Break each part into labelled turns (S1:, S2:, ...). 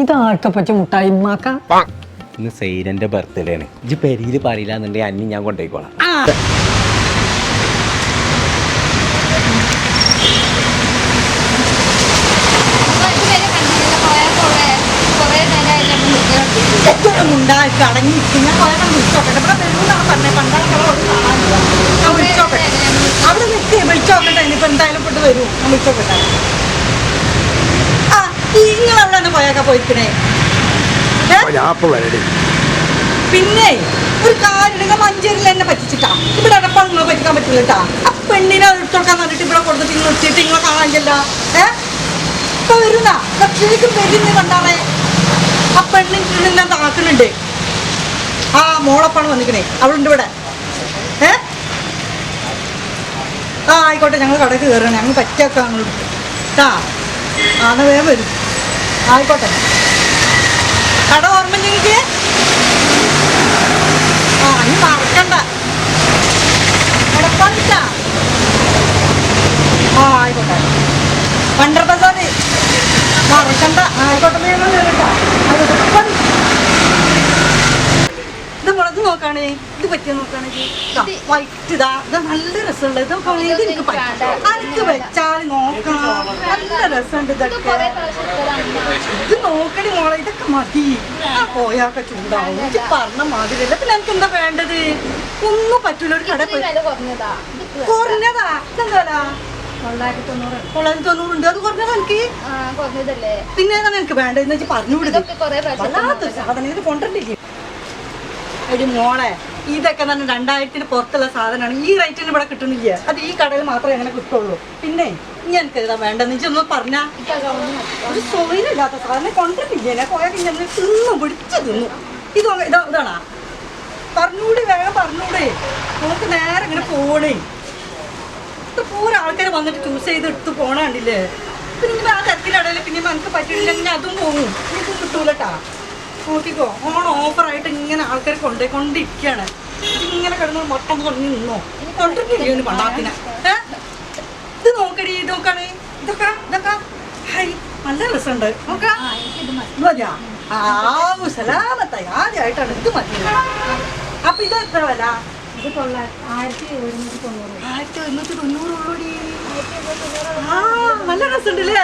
S1: ഇതാർക്ക പറ്റി മുട്ടായി ഉമ്മാക്ക
S2: ഇന്ന് സൈരന്റെ ബർത്ത്ഡേ ആണ് ഇജ്ജ് പെരിയിൽ പറയില്ല എന്നുണ്ടെങ്കിൽ അന്നി ഞാൻ കൊണ്ടുപോയിക്കോളാം
S3: അവിടെ നിൽക്കേ വിളിച്ചോക്കട്ടെ. ഇനിയിപ്പോ എന്തായാലും കൊണ്ട് വരൂ. വിളിച്ചോക്കട്ടെ. നിങ്ങൾ അവിടെ പോയേക്കാ പോയിക്കണേ. പിന്നെ ഒരു കാര്യം മഞ്ചേരിയിൽ എന്നെ പറ്റിച്ചിട്ടാ. ഇവിടെ അടപ്പാണ് നിങ്ങളെ പറ്റിക്കാൻ പറ്റില്ല കേട്ടാ ആ പെണ്ണിനെ എടുത്തോക്കാൻ പറഞ്ഞിട്ട് ഇവിടെ കൊടുത്തിട്ട് നിങ്ങൾ എത്തിയിട്ട് നിങ്ങളെ കാണാനില്ല ഏ? ഇപ്പൊ വരുന്ന. ശരിക്കും വരുന്ന കണ്ടാണേ ആ പെണ്ണിന് ഞാൻ താക്കുന്നുണ്ട് ആ മോളപ്പാണ് വന്നിക്കണേ. അവളുണ്ട് ഇവിടെ. ഏ? ആ ആയിക്കോട്ടെ. ഞങ്ങൾ കടക്ക് കയറണം ഞങ്ങൾ പറ്റൊക്കെ ഞങ്ങൾ കേട്ടാ ആന വേഗം വരും. ആയിക്കോട്ടെ. കട ഓർമ്മ ഞങ്ങൾക്ക് ആ നീ മറക്കണ്ട. എടപ്പാളിട്ടാ ആ ആയിക്കോട്ടെ. ബസാറ് മറക്കണ്ട. ആയിക്കോട്ടെ ഞങ്ങൾ കേട്ടോ അത് നോക്കാണേ ഇത് പറ്റിയ നോക്കാണേ വൈറ്റ് ഇതാ ഇത്. നല്ല രസമുണ്ട് ഇത് നോക്കാണേ ഇത് എനിക്ക് പറ്റും എനിക്ക് വെച്ചാൽ നോക്കണം നല്ല രസമുണ്ട് ഇതൊക്കെ. ഇത് നോക്കടി മോളെ ഇതൊക്കെ മതി. ആ പോയാക്കെ ചൂടാവും. എനിക്ക് പറഞ്ഞ മാതിരിയല്ല പിന്നെ എനിക്ക് എന്താ വേണ്ടത്? ഒന്നും പറ്റൂല. ഒരു കട പോയി. കുറഞ്ഞതാ. ഇതെന്താ തൊള്ളായിരത്തി തൊണ്ണൂറുണ്ട് അത് കുറഞ്ഞതാ എനിക്ക്.
S4: കുറഞ്ഞതല്ലേ?
S3: പിന്നെ എനിക്ക് വേണ്ടത് എന്ന് വെച്ചാൽ പറഞ്ഞു
S4: പ്രാവശ്യം
S3: വല്ലാത്തൊരു സാധനം. ഇത് കൊണ്ടിട്ടില്ലേ എടി മോളെ. ഇതൊക്കെ തന്നെ രണ്ടായിരത്തിന് പുറത്തുള്ള സാധനമാണ്. ഈ റേറ്റിന് ഇവിടെ കിട്ടുന്നില്ല. അത് ഈ കടയിൽ മാത്രമേ അങ്ങനെ കിട്ടുള്ളൂ. പിന്നെ ഇനി എനിക്ക് വേണ്ട വേണ്ടെന്ന് വെച്ചൊന്ന് പറഞ്ഞാ. ഒരു സോയിലില്ലാത്ത സാധനം. കൊണ്ടിട്ടില്ല ഞാൻ പോയാൽ ഞാൻ തിന്നു പിടിച്ചു തിന്നു. ഇത് നോ- ഇതാ ഇതാണാ. പറഞ്ഞൂടെ വേഗം പറഞ്ഞൂടെ. നമുക്ക് നേരെ ഇങ്ങനെ പോണേ. ഇത് പൂര ആൾക്കാർ വന്നിട്ട് ചൂസ് ചെയ്ത് എടുത്ത് പോണ കണ്ടില്ലേ? പിന്നെ ആ തിരക്കിനിടയിൽ പിന്നെ നമുക്ക് പിന്നെ അതും പോകും ഇതും കിട്ടൂലട്ടാ. നോക്കിക്കോ ഓൺ ഓഫറായിട്ട് ഇങ്ങനെ ആൾക്കാർ കൊണ്ടേ കൊണ്ടിരിക്കുകയാണ് ഇങ്ങനെ കിടന്ന് മൊട്ടം തുടങ്ങി നിന്നോ? കൊണ്ടിരിക്കുന്നു പണ്ടാത്തിനെ? ഇത് നോക്കടി ഇത് നോക്കാണ്. ഇതൊക്കെ ഇതൊക്കെ. ഹൈ നല്ല രസമുണ്ട്. നോക്കാം. മതിയാ? ആ സലാമത്തായി. ആദ്യമായിട്ടാണ് ഇത് മതി. അപ്പൊ ഇത് എത്ര വില? നല്ല രസമുണ്ടല്ലേ?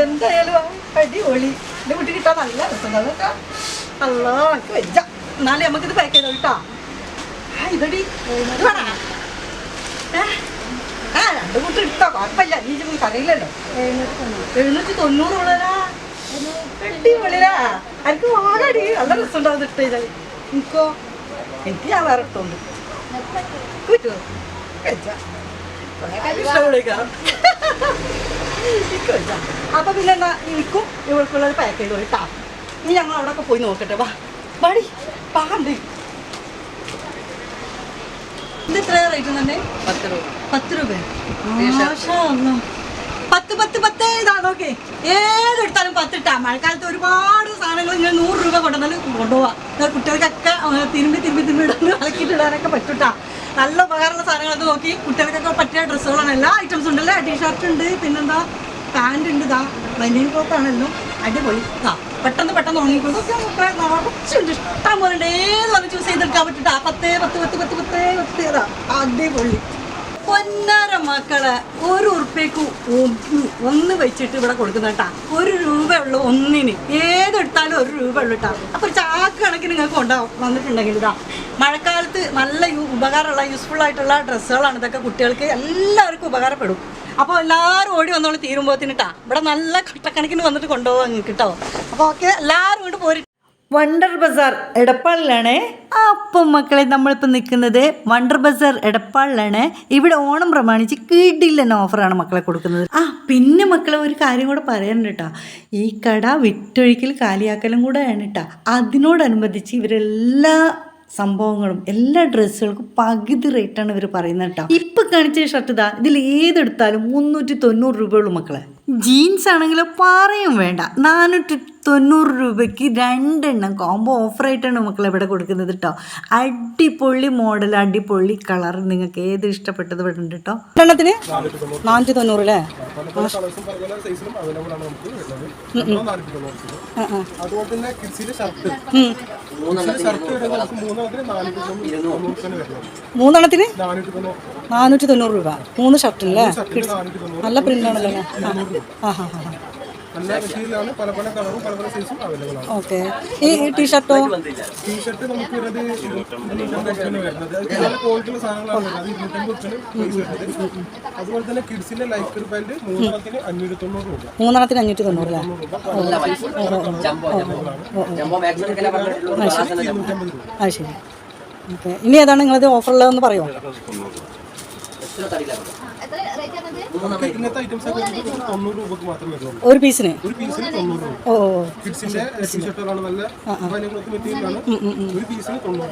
S3: എന്തായാലും അടിപൊളി. എന്റെ കുട്ടി കിട്ടാൻ നല്ല രസമുണ്ട്. കേട്ടോ എനിക്ക് വെച്ച. എന്നാലും നമുക്കിത് പാക്ക് ചെയ്തോ കേട്ടോ? ആ ഇതടി. ഇത് വേണോ? ആ രണ്ട് കൂട്ടി എടുത്തോ കുഴപ്പമില്ല. നീ ഇതൊന്നും കറിയില്ലല്ലോ. എഴുന്നൂറ്റി തൊണ്ണൂറുള്ളതാ അടിപൊളിയാ. എനിക്ക് വാങ്ങടി. നല്ല രസമുണ്ടാവും ഇട്ട് ചെയ്താൽ എനിക്കോ? എനിക്ക് ഞാൻ വേറെ ഇട്ടോണ്ട്. കിട്ടുമോ കഴിച്ചാ അപ്പൊ പിന്നെ എന്നാ എനിക്കും ഇവൾക്കുള്ളത് പാക്ക് ചെയ്തു പോയിട്ടാ ഇനി ഞങ്ങൾ അവിടെ ഒക്കെ പോയി നോക്കട്ടെ വാ. വാടി പാണ്ട് ഇത് റേറ്റ് തന്നെ
S1: പത്ത് രൂപ.
S3: പത്ത് രൂപ. പത്ത് പത്ത് പത്ത്. ഇതാ നോക്കേ. ഏതെടുത്താലും പത്തിട്ടാ മഴക്കാലത്ത് ഒരുപാട് സാധനങ്ങൾ ഇങ്ങനെ നൂറ് രൂപ കൊണ്ടുവന്നാലും കൊണ്ടുപോവാ. കുട്ടികൾക്കൊക്കെ തിരുമ്പി തിരുമ്പി തിരുമ്പി ഇടാനൊക്കെ പറ്റൂട്ടാ. നല്ല ഉപകാരമുള്ള സാധനങ്ങളൊക്കെ നോക്കി. കുട്ടികൾക്കൊക്കെ പറ്റിയ ഡ്രസ്സുകളാണ്. എല്ലാ ഐറ്റംസും ഉണ്ടല്ലേ ടീഷർട്ട് ഉണ്ട് പിന്നെന്താ? പാന്റ് ഉണ്ട്. ഇതാ ബനിയൻ ക്ലോത്താണല്ലോ അടിപൊളി. ഇതാ പെട്ടെന്ന് പെട്ടെന്ന് ഉണങ്ങിക്കോ ഇതൊക്കെ മക്കളെ നിറച്ചുണ്ട് ഇഷ്ടം പോലെ ഉണ്ട്. ഏത് വന്ന് ചൂസ് ചെയ്തെടുക്കാൻ പറ്റിട്ടാ. പത്തേ പത്ത് പത്ത് പത്ത് പത്തേ പത്ത്. ഇതാ അടിപൊളി. പൊന്നാര മക്കളെ ഒരു ഉറുപ്പ്യക്ക് ഒന്ന് ഒന്ന് വെച്ചിട്ട് ഇവിടെ കൊടുക്കുന്ന കേട്ടാ. ഒരു രൂപ ഉള്ളു ഒന്നിന്. ഏതെടുത്താലും ഒരു രൂപ ഉള്ളു കേട്ടാ. അപ്പൊ ചാക്ക് കണക്കിന് നിങ്ങൾക്ക് ഉണ്ടാവും വന്നിട്ടുണ്ടെങ്കിൽ ഇതാ മഴക്കാലത്ത് നല്ല യൂ ഉപകാരമുള്ള യൂസ്ഫുൾ ആയിട്ടുള്ള ഡ്രസ്സുകളാണ് ഇതൊക്കെ കുട്ടികൾക്ക് എല്ലാവർക്കും ഉപകാരപ്പെടും. അപ്പോൾ എല്ലാവരും ഓടി വന്നോളൂ തിന്നിട്ടാ ഇവിടെ നല്ല കട്ടക്കണക്കിന് വന്നിട്ട് കൊണ്ടുപോകാൻ നിങ്ങൾക്ക് കേട്ടോ. അപ്പോൾ ഓക്കെ എല്ലാവരും ഇങ്ങോട്ട് പോരി. വണ്ടർ ബസാർ എടപ്പാളിലാണ്? അപ്പം മക്കളെ നമ്മളിപ്പോൾ നിൽക്കുന്നത് വണ്ടർ ബസാർ എടപ്പാളിലാണ്. ഇവിടെ ഓണം പ്രമാണിച്ച് കീടില്ലൻ ഓഫറാണ് മക്കളെ കൊടുക്കുന്നത്. ആ പിന്നെ മക്കളെ ഒരു കാര്യം കൂടെ പറയാനുണ്ട് കേട്ടോ. ഈ കട വിറ്റൊഴിക്കൽ കാലിയാക്കലും കൂടെയാണ് കേട്ടോ. അതിനോടനുബന്ധിച്ച് ഇവരെല്ലാ സംഭവങ്ങളും എല്ലാ ഡ്രസ്സുകൾക്കും പകുതി റേറ്റാണ് ഇവർ പറയുന്നത് കേട്ടോ. ഇപ്പൊ കാണിച്ച ഷർട്ട് ഇതാ ഇതിൽ ഏതെടുത്താലും മുന്നൂറ്റി തൊണ്ണൂറ് രൂപയുള്ളൂ മക്കളെ. ജീൻസ് ആണെങ്കിലും പറയും വേണ്ട. നാനൂറ്റി തൊണ്ണൂറ് രൂപയ്ക്ക് രണ്ടെണ്ണം കോംബോ ഓഫറായിട്ടാണ് മക്കൾ ഇവിടെ കൊടുക്കുന്നത് കേട്ടോ അടിപൊളി മോഡൽ അടിപൊളി കളർ നിങ്ങൾക്ക് ഏത് ഇഷ്ടപ്പെട്ടത് ഇവിടെ ഉണ്ട് കേട്ടോ രണ്ടെണ്ണത്തിന്? നാനൂറ്റി തൊണ്ണൂറ് അല്ലേ?
S5: മൂന്നെണ്ണത്തിന് നാനൂറ്റി തൊണ്ണൂറ്
S3: രൂപ. മൂന്ന് ഷർട്ടില്ലേ നല്ല പ്രിന്റ് ആണല്ലോ അല്ലേ? ഹാ ഹാ ഹാ.
S5: നല്ല മെറ്റീരിയലാണ് പല പല കളറും പല പല സൈസും അവൈലബിൾ ആണ്
S3: ഓക്കെ ഈ ടീഷർട്ടോ
S5: ടീഷർട്ട് നമുക്ക് വരുന്നത് ഇരുന്നൂറ്റമ്പത് റുപ്യാണ് വരുന്നത് നല്ല ക്വാളിറ്റിയുള്ള സാധനങ്ങളാണ് വരുന്നത് അത് ഇരുന്നൂറ്റമ്പത് അതുപോലെ തന്നെ കിഡ്സിന്റെ ലൈഫ് പാന്റ് മൂന്നെണ്ണത്തിന് അഞ്ഞൂറ്റി തൊണ്ണൂറ് രൂപ
S3: മൂന്നെണ്ണത്തിന് അഞ്ഞൂറ്റി തൊണ്ണൂറ് അല്ലേ
S5: ഇരുന്നൂറ്റമ്പത് രൂപ
S3: ആ ശരി ഓക്കെ ഇനി ഏതാണ് നിങ്ങളത് ഓഫറുള്ളതെന്ന് പറയുമോ ഒരു പീസിന്?
S5: രൂപ.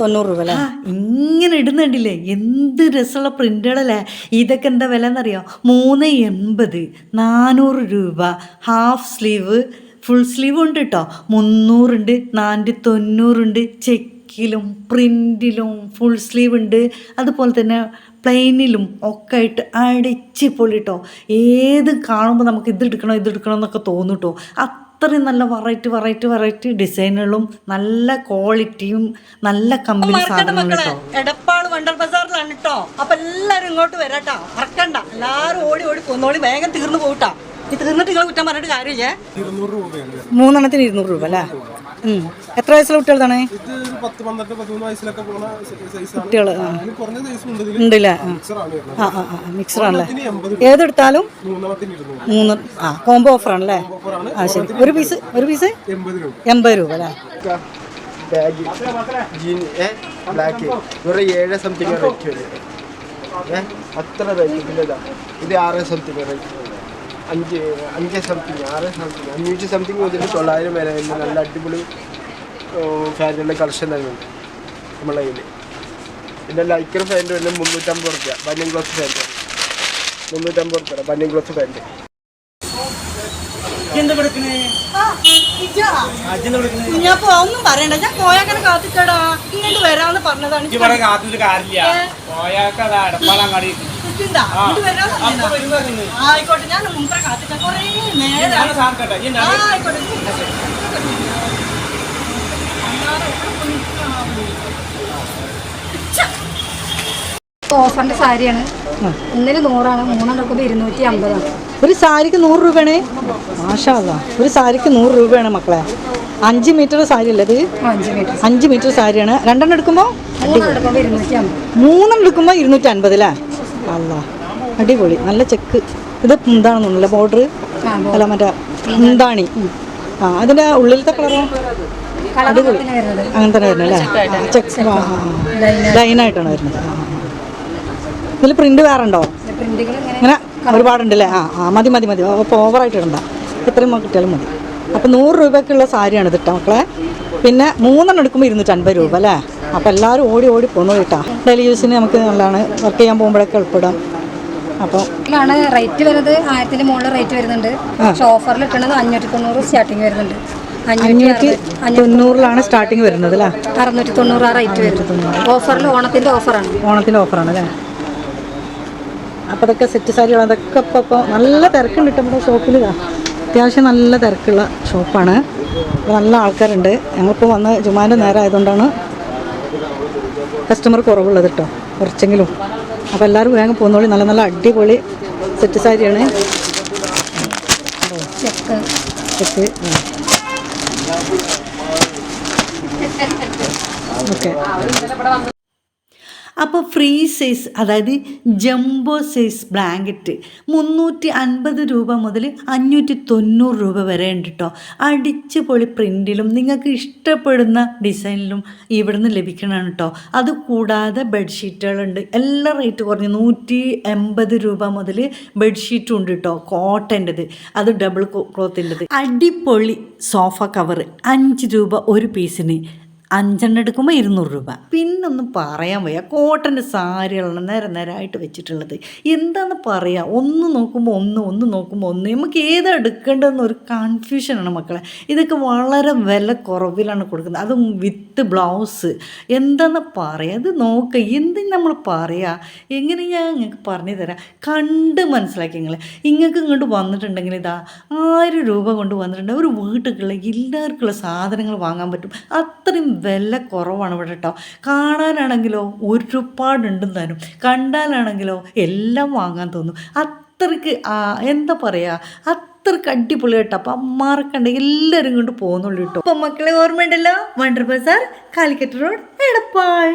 S5: തൊണ്ണൂറ് രൂപ.
S3: അല്ലേ? ഇങ്ങനെ ഇടുന്നുണ്ടില്ലേ എന്ത് രസമുള്ള പ്രിന്റുകളല്ലേ? ഇതൊക്കെ എന്താ വില എന്നറിയോ മൂന്ന് എൺപത് നാനൂറ് രൂപ. ഹാഫ് സ്ലീവ് ഫുൾ സ്ലീവ് ഉണ്ട് കേട്ടോ മുന്നൂറുണ്ട് നാനൂറ്റി തൊണ്ണൂറുണ്ട് ചെക്കിലും പ്രിന്റിലും ഫുൾ സ്ലീവ് ഉണ്ട്. അതുപോലെ തന്നെ പ്ലെയിനിലും ഒക്കെ ആയിട്ട് അടിച്ച് പൊളിട്ടോ ഏത് കാണുമ്പോൾ നമുക്ക് ഇത് എടുക്കണം ഇത് എടുക്കണം എന്നൊക്കെ തോന്നും കേട്ടോ അത്രയും നല്ല വെറൈറ്റി വെറൈറ്റി വെറൈറ്റി ഡിസൈനുകളും നല്ല ക്വാളിറ്റിയും നല്ല കമ്പനി സാധനങ്ങളും
S6: എടപ്പാൾ വണ്ടർ ബസാറിലാണ് കേട്ടോ അപ്പൊ എല്ലാരും ഇങ്ങോട്ട് വരാട്ടോ. മറക്കണ്ട. എല്ലാരും ഓടി ഓടി കൊന്നോളി വേഗം തീർന്നു പോകട്ടോ ഇത് തീർന്നിട്ട് നിങ്ങൾ കുറ്റം പറഞ്ഞിട്ട് കാര്യമില്ല.
S3: മൂന്നെണ്ണത്തിന് ഇരുന്നൂറ് രൂപ അല്ലേ? എത്ര വയസ്സുള്ള കുട്ടികളാണ്? കുട്ടികൾ
S5: ഇതിൽ
S3: ഉണ്ടല്ലേ ആ. മിക്സറാണല്ലേ ഏതെടുത്താലും? മൂന്ന് ആ കോംബോ ഓഫറാണല്ലേ
S5: ആണല്ലേ?
S3: ആ ശരി. ഒരു പീസ് ഒരു പീസ്
S5: എൺപത് രൂപ.
S3: അല്ലേ?
S7: ബാഗ് ജീൻ ബ്ലാക്ക് ഏഴ് സംതിങ് റേറ്റ് വരും അത്ര റേറ്റ് ഇത് ആറ് സംതിങ് റേറ്റ് അഞ്ച് അഞ്ച് സംതിങ് ആറ് സംതിങ് അഞ്ഞൂറ്റി സംതിങ് മുതൽ തൊള്ളായിരം വരെ വരുന്ന നല്ല അടിപൊളി ഫാനുള്ള കളക്ഷൻ തന്നെയുണ്ട് നമ്മളെ കയ്യിൽ പിന്നെ ലൈക്കർ ഫാന്റെ വരുന്നത് മുന്നൂറ്റമ്പത് റുപ്യ ബനിയൻ ക്ലോത്ത് ഫാന്റെ മുന്നൂറ്റമ്പത് റുപ്യ ബനിയൻ ക്ലോത്ത് ഫാന്റെ
S6: ഞാൻ ഒന്നും പറയണ്ട. ഞാൻ കോയാക്കനെ കാത്തിക്കടാ. ഇങ്ങോട്ട് വരാന്ന് പറഞ്ഞതാണ്. ആയിക്കോട്ടെ ഞാൻ മുമ്പേ കാത്തിക്ക. കൊറേ നേരം
S8: സാർക്കട്ടെ ഈ
S6: ആ, ആയിക്കോട്ടെ
S4: ഓഫറിന്റെ സാരിയാണ്. ഇന്നലെ നൂറാണ് മൂന്നെണ്ണം എടുക്കുമ്പോൾ ഇരുന്നൂറ്റി അമ്പതാണ്
S3: ഒരു സാരിക്ക് നൂറ് രൂപയാണ്? മാഷാ. ഒരു സാരിക്ക് നൂറ് രൂപയാണ് മക്കളെ. അഞ്ച് മീറ്റർ സാരി അല്ലേ ഇത്
S4: അഞ്ച് മീറ്റർ
S3: അഞ്ച് മീറ്റർ സാരിയാണ്. രണ്ടെണ്ണം എടുക്കുമ്പോൾ
S4: മൂന്നെണ്ണം എടുക്കുമ്പോൾ ഇരുന്നൂറ്റി അമ്പത്.
S3: മൂന്നെണ്ണം എടുക്കുമ്പോൾ ഇരുന്നൂറ്റി അൻപത് അല്ലേ? അല്ല അടിപൊളി. നല്ല ചെക്ക്. ഇത് എന്താണെന്നുണ്ടല്ലേ ബോർഡർ അല്ല? മറ്റേ മുന്താണി. ആ അതിന്റെ ഉള്ളിലത്തെ കളറോ?
S4: അടിപൊളി.
S3: അങ്ങനെ തന്നെ വരുന്നത് അല്ലേ? ചെക്ക്. ആ ലൈനായിട്ടാണ് വരുന്നത്. ഇതിൽ പ്രിന്റ് വേറെ ഉണ്ടോ? അങ്ങനെ ഒരുപാടുണ്ടല്ലേ ആ ആ മതി മതി മതി. അപ്പോൾ ഓവറായിട്ട് ഇടണ്ട. ഇത്രയും കിട്ടിയാലും മതി. അപ്പോൾ നൂറ് രൂപയ്ക്കുള്ള സാരിയാണ് ഇതിട്ട മക്കളെ? പിന്നെ മൂന്നെണ്ണം എടുക്കുമ്പോൾ ഇരുന്നൂറ്റൻപത് രൂപ അല്ലേ? അപ്പോൾ എല്ലാവരും ഓടി ഓടി പോന്നു കേട്ടോ. ഡെയിലി യൂസിന് നമുക്ക് നല്ലതാണ് വർക്ക് ചെയ്യാൻ പോകുമ്പോഴൊക്കെ ഉൾപ്പെടാം. അപ്പോൾ ാണ്
S4: റേറ്റ് വരുന്നത്. ആയിരത്തിന്റെ മുകളിൽ റേറ്റ് വരുന്നുണ്ട്. പക്ഷെ ഓഫറിൽ കിട്ടുന്നത് അഞ്ഞൂറ്റി തൊണ്ണൂറ് സ്റ്റാർട്ടിങ് വരുന്നുണ്ട്.
S3: അഞ്ഞൂറ്റി തൊണ്ണൂറിലാണ് സ്റ്റാർട്ടിങ് വരുന്നത് അല്ലേ?
S4: അറുന്നൂറ്റി തൊണ്ണൂറ് ആ റേറ്റ് വരും. ഓഫറിൽ ഓണത്തിന്റെ ഓഫറാണ്
S3: ഓണത്തിന്റെ ഓഫറാണ് അല്ലേ? അപ്പോൾ അതൊക്കെ സെറ്റ് സാരികൾ അതൊക്കെ ഇപ്പോൾ ഇപ്പോൾ നല്ല തിരക്കുണ്ട് കേട്ടോ നമ്മുടെ ഷോപ്പിൽ അത്യാവശ്യം നല്ല തിരക്കുള്ള ഷോപ്പാണ് നല്ല ആൾക്കാരുണ്ട്. ഞങ്ങളിപ്പോൾ വന്ന് ജുമാന്റെ നേരം ആയതുകൊണ്ടാണ് കസ്റ്റമർ കുറവുള്ളത് കേട്ടോ കുറച്ചെങ്കിലും. അപ്പോൾ എല്ലാവരും വേഗം പോകുന്നോളി നല്ല നല്ല അടിപൊളി സെറ്റ് സാരിയാണ്
S4: ചെക്ക്
S3: ഓക്കെ അപ്പോൾ ഫ്രീ സൈസ് അതായത് ജംബോ സൈസ് ബ്ലാങ്കറ്റ് മുന്നൂറ്റി അൻപത് രൂപ മുതൽ അഞ്ഞൂറ്റി തൊണ്ണൂറ് രൂപ വരെ ഉണ്ട് കേട്ടോ അടിച്ച് പൊളി പ്രിന്റിലും നിങ്ങൾക്ക് ഇഷ്ടപ്പെടുന്ന ഡിസൈനിലും ഇവിടുന്ന് ലഭിക്കണം കേട്ടോ അത് കൂടാതെ ബെഡ്ഷീറ്റുകളുണ്ട് എല്ലാ റേറ്റ് കുറഞ്ഞു നൂറ്റി എൺപത് രൂപ മുതൽ ബെഡ്ഷീറ്റും ഉണ്ട് കേട്ടോ കോട്ടന്റെത് അത് ഡബിൾ ക്ലോത്തിന്റെത് അടിപൊളി സോഫ കവർ അഞ്ച് രൂപ ഒരു പീസിന്
S6: അഞ്ചെണ്ണം എടുക്കുമ്പോൾ ഇരുന്നൂറ് രൂപ. പിന്നൊന്നും പറയാൻ വയ്യ. കോട്ടന്റെ സാരികളാണ് നേരെ നേരമായിട്ട് വെച്ചിട്ടുള്ളത്. എന്താണെന്ന് പറയാ? ഒന്ന് നോക്കുമ്പോൾ ഒന്ന് ഒന്ന് നോക്കുമ്പോൾ ഒന്ന്. നമുക്ക് ഏതാ എടുക്കേണ്ടതെന്ന് ഒരു കൺഫ്യൂഷനാണ് മക്കളെ. ഇതൊക്കെ വളരെ വില കുറവിലാണ് കൊടുക്കുന്നത്. അതും വിത്ത് ബ്ലൗസ്. എന്താന്ന് പറയാ? അത് നോക്കുക എന്തും നമ്മൾ പറയാ? എങ്ങനെ ഞാൻ നിങ്ങൾക്ക് പറഞ്ഞു തരാം? കണ്ട് മനസ്സിലാക്കി നിങ്ങൾ ഇങ്ങൾക്ക് ഇങ്ങോട്ട് വന്നിട്ടുണ്ടെങ്കിൽ ഇതാ ആയിരം രൂപ കൊണ്ട് വന്നിട്ടുണ്ടെങ്കിൽ ഒരു വീട്ടിലുള്ള എല്ലാവർക്കുള്ള സാധനങ്ങൾ വാങ്ങാൻ പറ്റും. അത്രയും വില കുറവാണ് ഇവിടെ കേട്ടോ കാണാനാണെങ്കിലോ ഒരുപാടുണ്ടെന്ന് താനും കണ്ടാലാണെങ്കിലോ എല്ലാം വാങ്ങാൻ തോന്നും. അത്രയ്ക്ക് എന്താ പറയുക അത്രയ്ക്ക് അടിപൊളി കേട്ടോ അപ്പം മറക്കണ്ട എല്ലാവരും കൊണ്ട് പോകുന്നുള്ളൂ കേട്ടോ അപ്പം മക്കളെ ഓർമ്മയുണ്ടല്ലോ? Wonder Bazaar Calicut road Edappal.